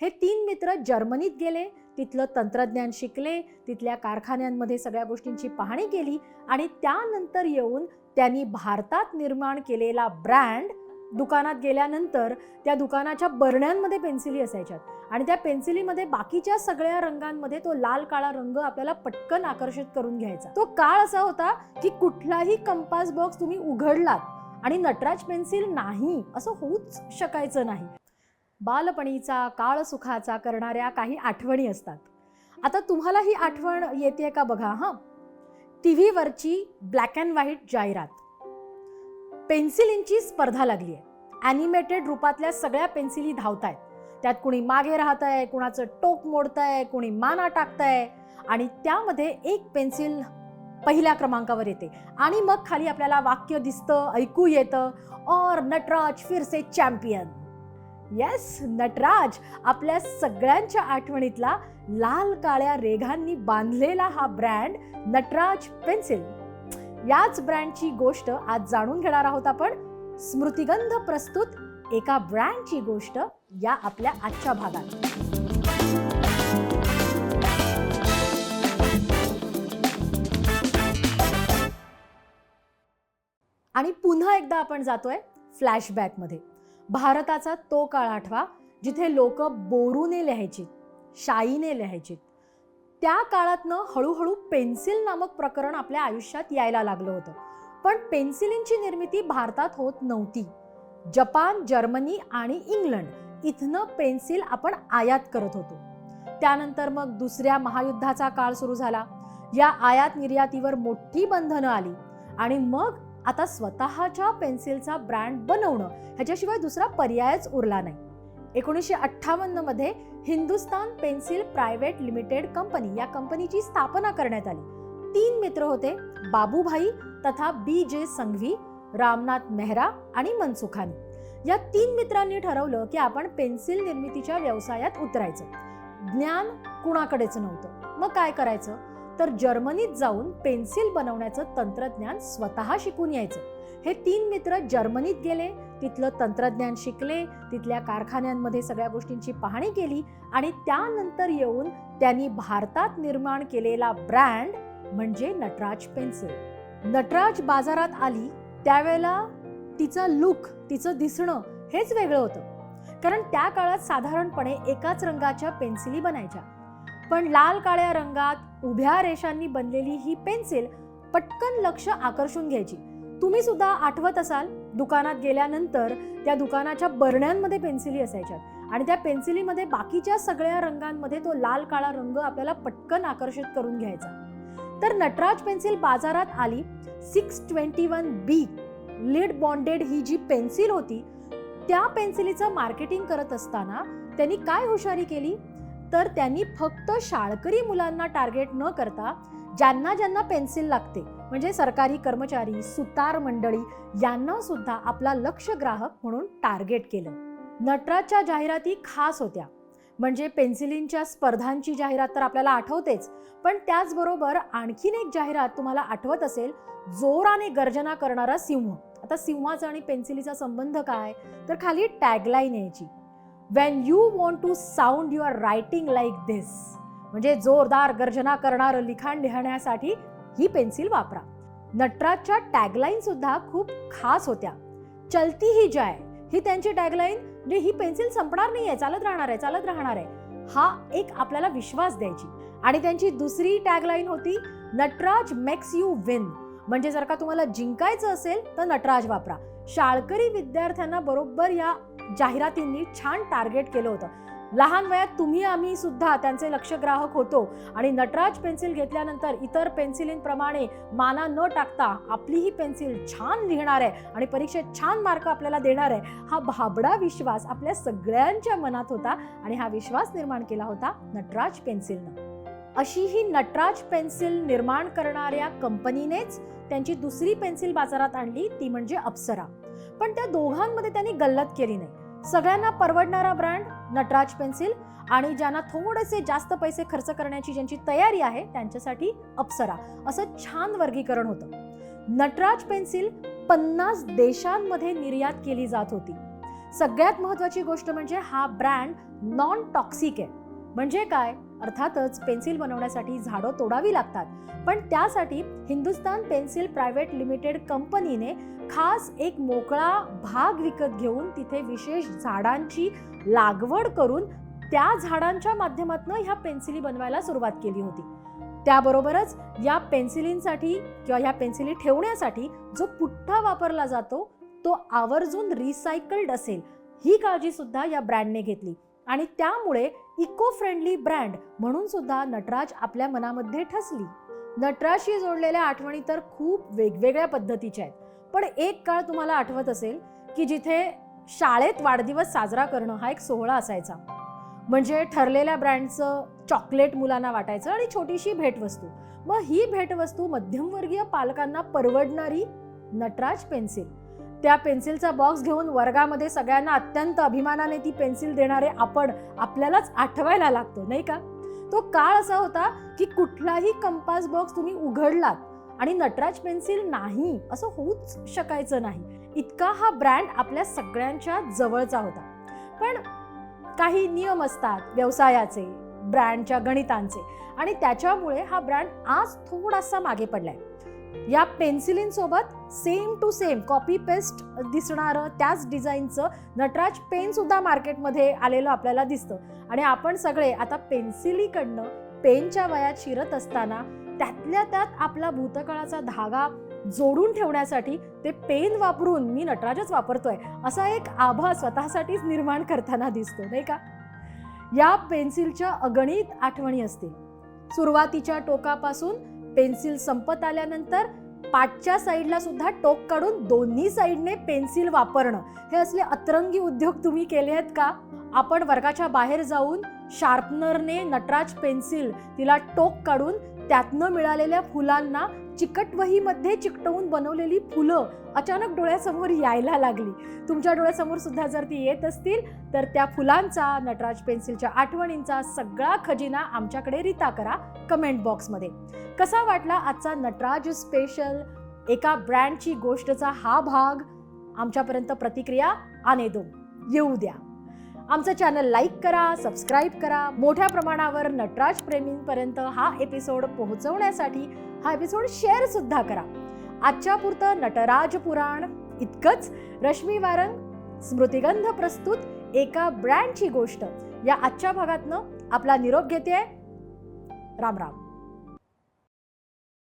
हे तीन मित्र जर्मनीत गेले तिथलं तंत्रज्ञान शिकले तिथल्या कारखान्यांमध्ये सगळ्या गोष्टींची पाहणी केली आणि त्यानंतर येऊन त्यांनी भारतात निर्माण केलेला ब्रँड दुकानात गेल्यानंतर त्या दुकानाच्या बरण्यांमध्ये पेन्सिली असायच्यात आणि त्या पेन्सिलीमध्ये बाकीच्या सगळ्या रंगांमध्ये तो लाल काळा रंग आपल्याला पटकन आकर्षित करून घ्यायचा. तो काळ असा होता की कुठलाही कंपास बॉक्स तुम्ही उघडलात आणि नटराज पेन्सिल नाही असं होऊच शकायचं नाही. बालपणीचा काळ सुखाचा करणाऱ्या काही आठवणी असतात. आता तुम्हाला ही आठवण येते का बघा हां? टी व्हीवरची ब्लॅक अँड व्हाईट जाहिरात. पेन्सिलींची स्पर्धा लागली आहे ॲनिमेटेड रूपातल्या सगळ्या पेन्सिली धावत आहेत त्यात कुणी मागे राहत आहे कुणाचं टोक मोडतंय कुणी माना टाकतंय आणि त्यामध्ये एक पेन्सिल पहिल्या क्रमांकावर येते. आणि मग खाली आपल्याला वाक्य दिसतं ऐकू येतं. और नटराज फिरसे चॅम्पियन. येस नटराज आपल्या सगळ्यांच्या आठवणीतला लाल काळ्या रेघांनी बांधलेला हा ब्रँड नटराज पेन्सिल याच ब्रँडची गोष्ट आज जाणून घेणार आहोत आपण. स्मृतिगंध प्रस्तुत एका ब्रँडची गोष्ट या आपल्या आजच्या भागात. आणि पुन्हा एकदा आपण जातोय फ्लॅशबॅकमध्ये भारताचा तो काळ आठवा जिथे लोक बोरूने लिहायची शाईने लिहायची. त्या काळातनं हळूहळू पेन्सिल नामक प्रकरण आपल्या आयुष्यात यायला लागलं होतं. पण पेन्सिलींची निर्मिती भारतात होत नव्हती. जपान जर्मनी आणि इंग्लंड इथनं पेन्सिल आपण आयात करत होतो. त्यानंतर मग दुसऱ्या महायुद्धाचा काळ सुरू झाला. या आयात निर्यातीवर मोठी बंधनं आली आणि मग आता स्वतःच्या पेन्सिलचा ब्रँड बनवणं ह्याच्याशिवाय दुसरा पर्यायच उरला नाही. एकोणीसशे अठ्ठावन्नमध्ये Hindustan pencil private limited company या कंपनीची स्थापना करण्यात आली. तीन मित्र होते बाबूभाई तथा बी जे संघवी रामनाथ मेहरा आणि मनसुखानी. या तीन मित्रांनी ठरवलं की आपण पेन्सिल निर्मितीच्या व्यवसायात उतरायचं. ज्ञान कुणाकडेच नव्हतं. मग काय करायचं? तर जर्मनीत जाऊन पेन्सिल बनवण्याचं तंत्रज्ञान स्वतः शिकून यायचं. हे तीन मित्र जर्मनीत गेले तिथलं तंत्रज्ञान शिकले तिथल्या कारखान्यांमध्ये सगळ्या गोष्टींची पाहणी केली आणि त्यानंतर येऊन त्यांनी भारतात निर्माण केलेला ब्रँड म्हणजे नटराज पेन्सिल. नटराज बाजारात आली त्यावेळेला तिचा लुक तिचं दिसणं हेच वेगळं होतं. कारण त्या काळात साधारणपणे एकाच रंगाच्या पेन्सिली बनायच्या. पण लाल काळ्या रंगात उभ्या रेषांनी बनलेली ही पेन्सिल पटकन लक्ष आकर्षून घ्यायची. तुम्ही सुद्धा आठवत असाल दुकानात गेल्यानंतर त्या दुकानाच्या बरण्यांमध्ये पेन्सिली असायच्या आणि त्या पेन्सिलीमध्ये बाकीच्या सगळ्या रंगांमध्ये तो लाल काळा रंग आपल्याला पटकन आकर्षित करून घ्यायचा. तर नटराज पेन्सिल बाजारात आली. Six twenty one B lead bonded ही जी पेन्सिल होती त्या पेन्सिलीचं मार्केटिंग करत असताना त्यांनी काय हुशारी केली? तर त्यांनी फक्त शाळकरी मुलांना टार्गेट न करता ज्यांना ज्यांना पेन्सिल लागते म्हणजे सरकारी कर्मचारी सुतार मंडळी यांना सुद्धा आपला लक्ष ग्राहक म्हणून टार्गेट केलं. नटराजच्या जाहिराती खास होत्या. म्हणजे पेन्सिलींच्या स्पर्धांची जाहिरात तर आपल्याला आठवतेच पण त्याचबरोबर आणखीन एक जाहिरात तुम्हाला आठवत असेल जोराने गर्जना करणारा सिंह. आता सिंहाचा आणि पेन्सिलीचा संबंध काय? तर खाली टॅगलाईन यायची. When you want to sound your writing like this म्हणजे जोरदार गर्जना करणारं लिखाण लिहिण्यासाठी ही पेन्सिल वापरा. नटराजच्या टॅगलाईन सुद्धा खूप खास होत्या. चलती ही जाय ही त्यांची टॅगलाईन म्हणजे ही पेन्सिल संपणार नाहीये चालत राहणार आहे चालत राहणार आहे. हा एक आपल्याला विश्वास द्यायची. आणि त्यांची दुसरी टॅगलाईन होती नटराज मेक्स यू विन म्हणजे जर का तुम्हाला जिंकायचं असेल तर नटराज वापरा. शाळकरी विद्यार्थ्यांना बरोबर या जाहिरातींनी छान टार्गेट केलं होतं. लहान वयात तुम्ही आम्ही सुद्धा त्यांचे लक्ष ग्राहक होतो आणि नटराज पेन्सिल घेतल्यानंतर इतर पेन्सिलींप्रमाणे माना न टाकता आपली ही पेन्सिल छान लिहिणार आहे आणि परीक्षेत छान मार्क आपल्याला देणार आहे हा भाबडा विश्वास आपल्या सगळ्यांच्या मनात होता आणि हा विश्वास निर्माण केला होता नटराज पेन्सिलनं. अशी ही नटराज पेन्सिल निर्माण करणाऱ्या कंपनीनेच त्यांची दुसरी पेन्सिल बाजारात आणली ती म्हणजे अप्सरा. पण त्या दोघांमध्ये त्यांनी गल्लत केली नाही. सगळ्यांना परवडणारा ब्रँड नटराज पेन्सिल आणि ज्यांना थोडेसे जास्त पैसे खर्च करण्याची ज्यांची तयारी आहे त्यांच्यासाठी अप्सरा. असं छान वर्गीकरण होतं. नटराज पेन्सिल पन्नास देशांमध्ये निर्यात केली जात होती. सगळ्यात महत्त्वाची गोष्ट म्हणजे हा ब्रँड नॉन टॉक्सिक आहे. म्हणजे काय? अर्थातच पेन्सिल बनवण्यासाठी झाडं तोडावी लागतात. पण त्यासाठी हिंदुस्तान पेन्सिल प्रायव्हेट लिमिटेड कंपनीने खास एक मोकळा भाग विकत घेऊन तिथे विशेष झाडांची लागवड करून त्या झाडांच्या माध्यमातून ह्या पेन्सिली बनवायला सुरुवात केली होती. त्याबरोबरच या पेन्सिलींसाठी किंवा ह्या पेन्सिली ठेवण्यासाठी जो पुठ्ठा वापरला जातो तो आवर्जून रिसायकल्ड असेल. ही काळजी सुद्धा या ब्रँडने घेतली. आणि त्यामुळे इको फ्रेंडली ब्रँड म्हणून सुद्धा नटराज आपल्या मनामध्ये ठसली. नटराजशी जोडलेल्या आठवणी तर खूप वेगवेगळ्या पद्धतीच्या आहेत. पण एक काळ तुम्हाला आठवत असेल की जिथे शाळेत वाढदिवस साजरा करणं हा एक सोहळा असायचा. म्हणजे ठरलेल्या ब्रँडचं चॉकलेट मुलांना वाटायचं आणि छोटीशी भेटवस्तू. मग ही भेटवस्तू मध्यमवर्गीय पालकांना परवडणारी नटराज पेन्सिल. त्या पेन्सिलचा बॉक्स घेऊन वर्गामध्ये सगळ्यांना अत्यंत अभिमानाने ती पेन्सिल देणारे आपण आपल्यालाच आठवायला लागतो नाही का? तो काळ असा होता की कुठलाही कंपास बॉक्स तुम्ही उघडलात आणि नटराज पेन्सिल नाही असं होऊच शकायचं नाही. इतका हा ब्रँड आपल्या सगळ्यांच्या जवळचा होता. पण काही नियम असतात व्यवसायाचे ब्रँडच्या गणितांचे आणि त्याच्यामुळे हा ब्रँड आज थोडासा मागे पडलाय. या पेन्सिलींसोबत same to same copy paste दिसणारं त्याच डिझाईनचं नटराज पेनसुद्धा मार्केटमध्ये आलेलं आपल्याला दिसतं. आणि आपण सगळे आता पेन्सिलीकडनं पेनच्या वयात शिरत असताना त्यातल्या त्यात आपला भूतकाळाचा धागा जोडून ठेवण्यासाठी ते पेन वापरून मी नटराजच वापरतोय असा एक आभा स्वतःसाठीच निर्माण करताना दिसतो नाही का? या पेन्सिलच्या अगणित आठवणी असतील. सुरुवातीच्या टोकापासून पेन्सिल संपत आल्यानंतर पाठच्या साईडला सुद्धा टोक काढून दोन्ही साईडने पेन्सिल वापरणं. हे असले अतरंगी उद्योग तुम्ही केले आहेत का? आपण वर्गाच्या बाहेर जाऊन शार्पनरने नटराज पेन्सिल तिला टोक काढून त्यातनं मिळालेल्या फुलांना चिकटवहीमध्ये चिकटवून बनवलेली फुलं अचानक डोळ्यासमोर यायला लागली. तुमच्या डोळ्यासमोर सुद्धा जर ती येत असतील तर त्या फुलांचा नटराज पेन्सिलच्या आठवणींचा सगळा खजिना आमच्याकडे रिता करा कमेंट बॉक्समध्ये कसा वाटला आजचा नटराज स्पेशल एका ब्रँडची गोष्टचा हा भाग. आमच्यापर्यंत प्रतिक्रिया आणे दो. येऊ द्या. आमचं चॅनल लाईक करा सबस्क्राईब करा. मोठ्या प्रमाणावर नटराज प्रेमींपर्यंत हा एपिसोड पोहोचवण्यासाठी हा एपिसोड शेअर सुद्धा करा. आजच्या पुरतं नटराज पुराण इतकंच. रश्मी वारंग स्मृतिगंध प्रस्तुत एका ब्रँडची गोष्ट. या आजच्या भागातनं आपला निरोप घेते राम राम.